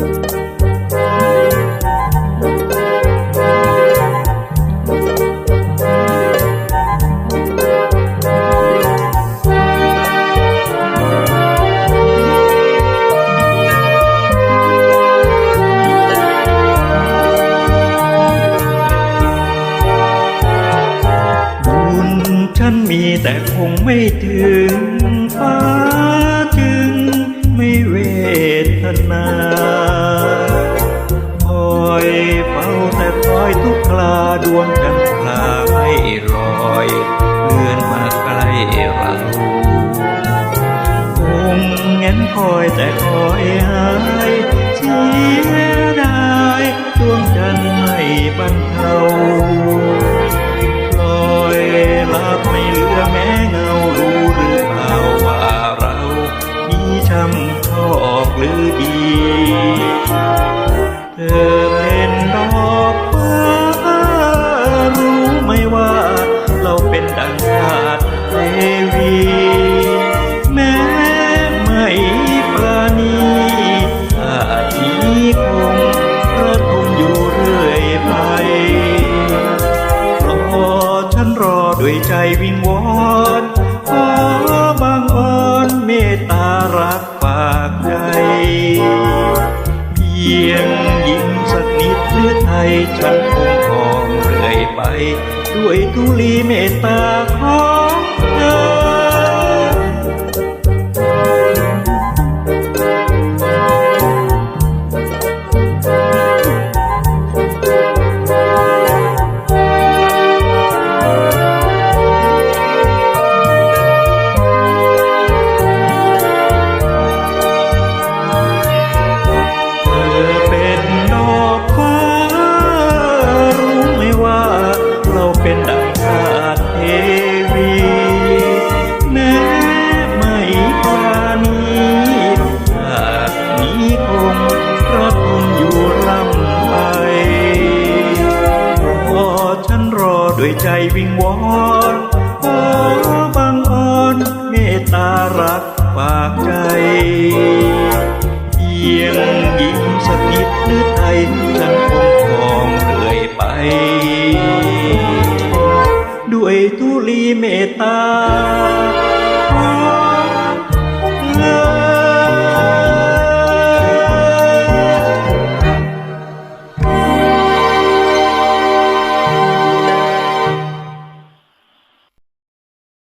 บุญฉันมีแต่คงไม่ถึงฟ้าจึงไม่เวทนา นคอยแต่คอยหายเสียดายดวงจันทร์ไม่บรรเทาลอยลับไม่เหลือแม้เงารู้หรือเปล่าว่าเรามีช้ำทอกหรือดีเธอ ด้วยใจวิงวอนขอบางอ่อนเมตตารักฝากใจ เพียงยิ้มสักนิดเลือไทยฉันคงทองเรื่อยไป ด้วยทุลีเมตตาขอ ด้วยใจวิงวอนขอบังอ่อนเมตตารักฝากใจเพียงยิ้มสักนิดหรือไทยฉันคงคองเรื่อยไป ด้วยทุลีเมตตา